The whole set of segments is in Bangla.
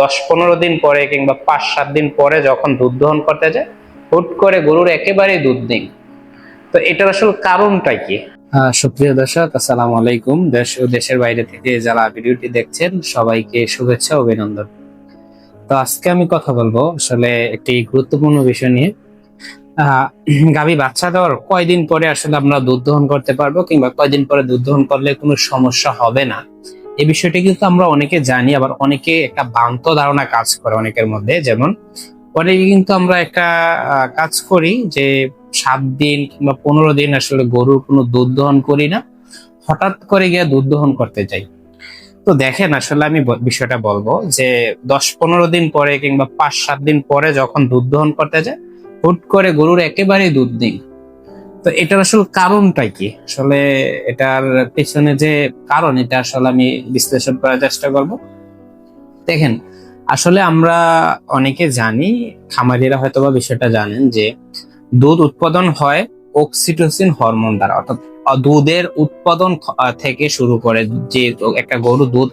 দশ পনেরো দিন পরে কিংবা পাঁচ সাত দিন পরে যখন দুধ দহন করতে যায়, হুট করে গরুর একেবারেই দুধ নেই। তো এটার আসলে কারণটা কি? সুপ্রিয় দর্শক, আসসালামু আলাইকুম। দেশ ও দেশের বাইরে থেকে যারা ভিডিওটি দেখছেন, সবাইকে শুভেচ্ছা, অভিনন্দন। তো আজকে আমি কথা বলব আসলে একটি গুরুত্বপূর্ণ বিষয় নিয়ে। গাভী বাচ্চা দেওয়ার কয়দিন পরে আসলে আমরা দুধ দহন করতে পারব কিংবা কয়দিন পরে দুধ দহন করলে কোনো সমস্যা হবে না? এই বিষয়টি কিন্তু আমরা অনেকে জানি, আবার অনেকে একটা বান্ত ধারণা কাজ করে অনেকের মধ্যে। যেমন, অনেকে কিন্তু আমরা একটা কাজ করি যে সাত দিন কিংবা পনেরো দিন আসলে গরুর কোনো দুধ দহন করি না। হঠাৎ করে গিয়ে দুধ দহন করতে যাই তো দেখেন, আসলে আমি বিষয়টা বলব যে দশ পনেরো দিন পরে কিংবা পাঁচ সাত দিন পরে যখন দুধ দহন করতে যায় হুট করে গরুর একেবারেই দুধ নেই। তো এটার আসলে কারণটা কি? আসলে এটার পেছনে যে কারণ এটা আসলে আমি বিশ্লেষণ করার চেষ্টা করব। দেখেন আসলে আমরা অনেকে জানি খামারিরা হয়তো বা বিষয়টা জানেন যে দুধ উৎপাদন হয় অক্সিটোসিন হরমোন দ্বারা। অর্থাৎ দুধের উৎপাদন আহ, থেকে শুরু করে যে একটা গরু দুধ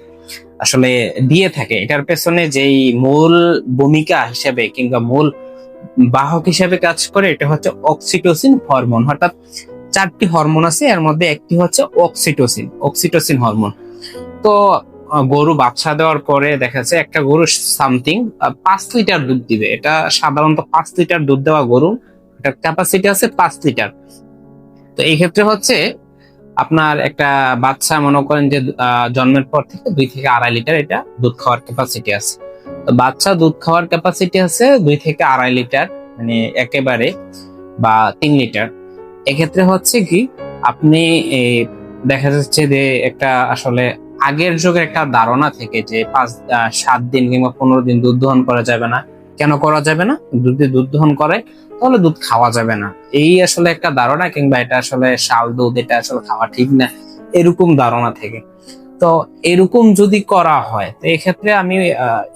আসলে দিয়ে থাকে এটার পেছনে যেই মূল ভূমিকা হিসেবে কিংবা মূল বাহক হিসাবে কাজ করে, এটা হচ্ছে অক্সিটোসিন হরমোন অর্থাৎ চারটি হরমোন আছে, এর মধ্যে একটি হচ্ছে অক্সিটোসিন অক্সিটোসিন হরমোন তো গরু বাচ্চা দেওয়ার পরে দেখা যাচ্ছে একটা গরু সামথিং পাঁচ লিটার দুধ দিবে। এটা সাধারণত পাঁচ লিটার দুধ দেওয়া গরু, এটার ক্যাপাসিটি আছে পাঁচ লিটার। তো এই ক্ষেত্রে হচ্ছে আপনার একটা বাচ্চা মনে করেন যে জন্মের পর থেকে দুই থেকে আড়াই লিটার এটা দুধ খাওয়ার ক্যাপাসিটি আছে। বাচ্চা দুধ খাওয়ার ক্যাপাসিটি আছে দুই থেকে আড়াই লিটার মানে একেবারে, বা তিন লিটার। এক্ষেত্রে হচ্ছে কি, আপনি দেখা যাচ্ছে যে একটা আসলে আগের যুগের একটা ধারণা থেকে যে পাঁচ সাত দিন কিংবা পনেরো দিন দুধ দহন করা যাবে না। কেন করা যাবে না? যদি দুধ দহন করে, তাহলে দুধ খাওয়া যাবে না। এই আসলে একটা ধারণা কিংবা এটা আসলে শাল দুধ, এটা আসলে খাওয়া ঠিক না, এরকম ধারণা থেকে। তো এরকম যদি করা হয়, তো এক্ষেত্রে আমি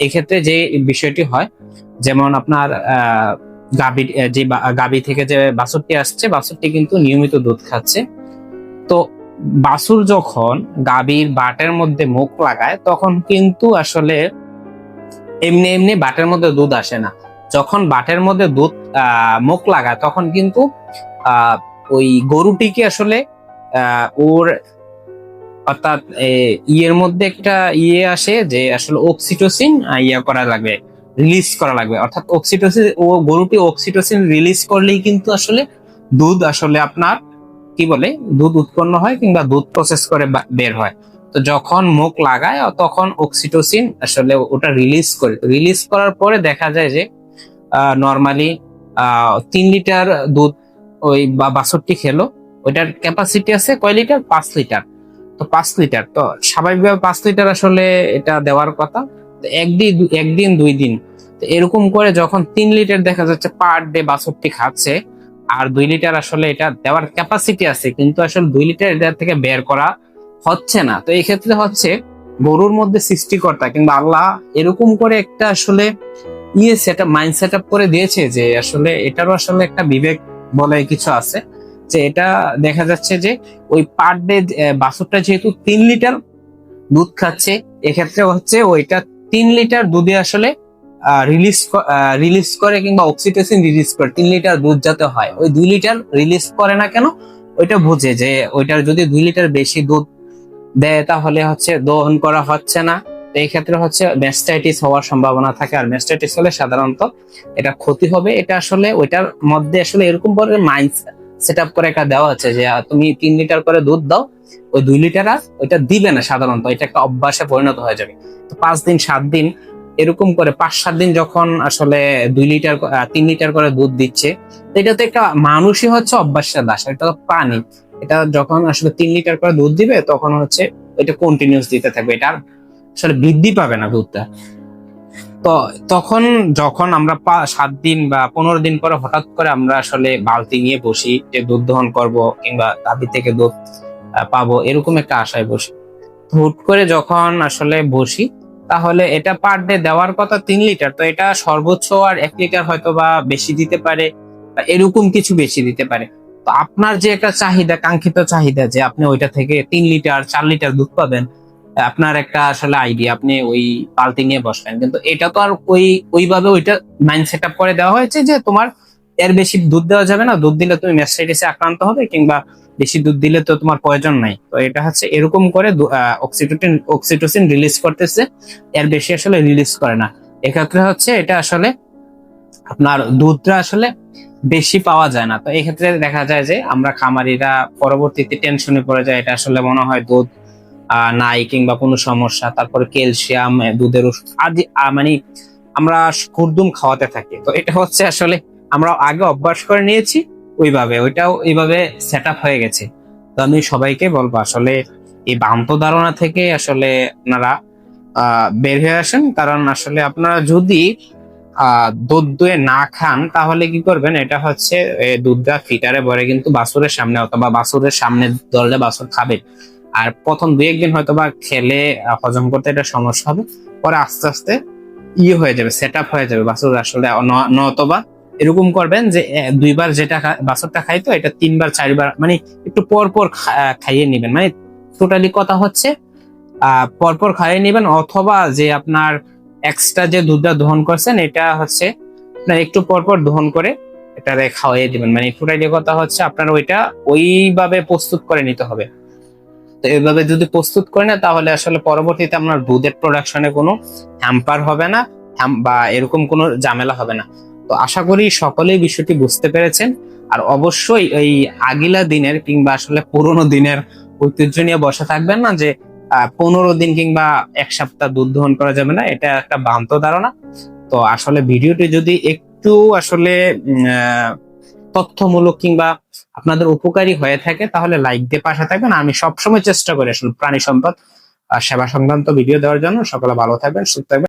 এক্ষেত্রে যে বিষয়টি হয়, যেমন আপনার, আহ, গাভী, যে গাভী থেকে যে বাছুরটি আসছে, বাছুরটি কিন্তু নিয়মিত দুধ খাচ্ছে। তো বাছুর যখন গাভীর বাটের মধ্যে মুখ লাগায়, তখন কিন্তু আসলে এমনি এমনি বাটের মধ্যে দুধ আসে না। যখন বাটের মধ্যে দুধ মুখ লাগায়, তখন কিন্তু ওই গরুটিকে আসলে ওর অর্থাৎ ইয়ের মধ্যে একটা ইয়ে আসে যে আসলে অক্সিটোসিন ইয়ে করা লাগবে রিলিজ করা লাগবে। অর্থাৎ অক্সিটোসিন ও গরুটি অক্সিটোসিন রিলিজ করলেই কিন্তু আসলে দুধ আসলে আপনার, কি বলে, দুধ উৎপন্ন হয় কিংবা দুধ প্রসেস করে বের হয়। তো যখন মুখ লাগায়, তখন অক্সিটোসিন আসলে ওটা রিলিজ করে রিলিজ করার পরে দেখা যায় যে নর্মালি তিন লিটার দুধ ওই বাষট্টি খেলো, ওইটার ক্যাপাসিটি আছে কয় লিটার? পাঁচ লিটার। তো পাঁচ লিটার। তো স্বাভাবিকভাবে পাঁচ লিটার আসলে এটা দেওয়ার কথা। একদিন একদিন দুই দিন। তো এরকম করে যখন তিন লিটার দেখা যাচ্ছে পার ডে বাষট্টি খাচ্ছে, আর দুই লিটার আসলে এটা দেওয়ার ক্যাপাসিটি আছে, কিন্তু আসলে দুই লিটার এটা থেকে বের করা হচ্ছে না। তো এই ক্ষেত্রে হচ্ছে গরুর মধ্যে সৃষ্টিকর্তা কিংবা আল্লাহ এরকম করে একটা আসলে ইয়ে সেট মাইন্ড সেট আপ করে দিয়েছে যে আসলে এটারও আসলে একটা বিবেক বলে কিছু আছে। যে এটা দেখা যাচ্ছে যে ওই পার ডে বাছুরটা যেহেতু তিন লিটার দুধ খাচ্ছে এক্ষেত্রে হচ্ছে ওইটা তিন লিটার দুধে আসলে রিলিজ রিলিজ করে কিংবা রিলিজ করে, তিন লিটার দুধ যাতে হয়। ওই দুই লিটার রিলিজ করে না কেন? ওইটা যে ওইটার যদি দুই লিটার বেশি দুধ দেয়, তাহলে হচ্ছে দহন করা হচ্ছে না। এই ক্ষেত্রে হচ্ছে ম্যাস্টাইটিস হওয়ার সম্ভাবনা থাকে। আর ম্যাস্টাইটিস হলে সাধারণত এটা ক্ষতি হবে। এটা আসলে ওইটার মধ্যে আসলে এরকম করে মাইন্ড সেট আপ করে একটা দেওয়া আছে যে তুমি তিন লিটার করে দুধ দাও, ওই দুই লিটার আর ওইটা দিবে না সাধারণত, এটা একটা অভ্যাসে পরিণত হয়ে যাবে। তো পাঁচ দিন, সাত দিন, এরকম করে পাঁচ, সাত দিন যখন আসলে দুই লিটার তিন লিটার করে দুধ দিচ্ছে এটা তো একটা মানুষই হচ্ছে অভ্যাসের দাস এটা তো পানি। এটা যখন আসলে তিন লিটার করে দুধ দিবে, তখন হচ্ছে এটা কন্টিনিউস দিতে থাকবে, এটা আসলে বৃদ্ধি পাবে না দুধটা। তো তখন যখন আমরা সাত দিন বা পনেরো দিন পরে হঠাৎ করে আমরা আসলে বালতি নিয়ে বসি যে দুধ দহন করব কিংবা গাভী থেকে দুধ পাবো, এরকম একটা আশায় বসি। হুট করে যখন আসলে বসি, তাহলে এটা পার ডে দেওয়ার কথা তিন লিটার, তো এটা সর্বোচ্চ আর এক লিটার হয়তো বা বেশি দিতে পারে বা এরকম কিছু বেশি দিতে পারে। তো আপনার যে একটা চাহিদা, কাঙ্ক্ষিত চাহিদা যে আপনি ওইটা থেকে তিন লিটার, চার লিটার দুধ পাবেন আপনার একটা আসলে আইডিয়া আপনি ওই বালতি নিয়ে বসবেন কিন্তু এটা তো আর ওই, ওইভাবে ওইটা মাইন্ড সেট আপ করে দেওয়া হয়েছে যে তোমার এর বেশি দুধ দেওয়া যাবে না। দুধ দিলে তুমি ম্যাস্টাইটিসে আক্রান্ত হবে কিংবা বেশি দুধ দিলে তো তোমার প্রয়োজন নাই। তো এটা হচ্ছে এরকম করে অক্সিটোটিন অক্সিটোসিন রিলিজ করতেছে। এর বেশি আসলে রিলিজ করে না। এক্ষেত্রে হচ্ছে এটা আসলে আপনার দুধটা আসলে বেশি পাওয়া যায় না। তো এক্ষেত্রে দেখা যায় যে আমরা খামারিরা পরবর্তীতে টেনশনে পড়ে যায়। এটা আসলে মনে হয় দুধ নাই কিংবা কোনো সমস্যা, তারপরে ক্যালসিয়াম দুধের ওষুধ আদি মানে আমরা খুরদুম খাওয়াতে থাকি। তো এটা হচ্ছে আসলে আমরা আগে অভ্যাস করে নিয়েছি ওইভাবে, ওইটাও এইভাবে সেট হয়ে গেছে। তো আমি সবাইকে বলব আসলে এই ভ্রান্ত ধারণা থেকে আসলে আপনারা বের হয়ে আসেন। কারণ আসলে আপনারা যদি দুধ দুয়ে না খান, তাহলে কি করবেন? এটা হচ্ছে দুধটা ফিটারে ভরে কিন্তু বাছুরের সামনে অথবা বাছুরের সামনে ধরলে বাসুর খাবে। আর প্রথম দুই একদিন হয়তো বা খেলে হজম করতে এটা সমস্যা হবে। পরে আস্তে আস্তে ইয়ে হয়ে যাবে সেট হয়ে যাবে বাছুর। আসলে নতবা এরকম করবেন যে দুইবার যেটা খা- খাইতো, এটা তিনবার, চারবার মানে একটু পর পর খাইয়ে নেবেন। মানে টোটালি কথা হচ্ছে পরপর খাইয়ে নেবেন। অথবা যে আপনার এক্সট্রা যে দুধটা দহন করছেন, এটা হচ্ছে আপনার একটু পরপর দহন করে এটারে খাওয়াইয়ে দিবেন। মানে টোটালি কথা হচ্ছে, আপনার ওইটা ওইভাবে প্রস্তুত করে নিতে হবে। তো এইভাবে যদি প্রস্তুত করে না, তাহলে আসলে পরবর্তীতে আপনার দুধের প্রোডাকশনে কোনো হ্যাম্পার হবে না বা এরকম কোনো ঝামেলা হবে না। তো আশা করি সকলেই বিষয়টি বুঝতে পেরেছেন। আর অবশ্যই এই আগিলা দিনের কিংবা আসলে পুরোনো দিনের ঐতিহ্য নিয়ে বসে থাকবেন না যে পনেরো দিন কিংবা এক সপ্তাহ দুধ দহন করা যাবে না, এটা একটা ভ্রান্ত ধারণা। তো আসলে ভিডিওটি যদি একটু আসলে তথ্যমূলক কিংবা আপনাদের উপকারী হয়ে থাকে, তাহলে লাইক দিয়ে পাশে থাকবেন। আমি সবসময় চেষ্টা করি আসলে প্রাণী সম্পদ আর সেবা সংক্রান্ত ভিডিও দেওয়ার জন্য। সকলে ভালো থাকবেন, সুস্থ থাকবেন।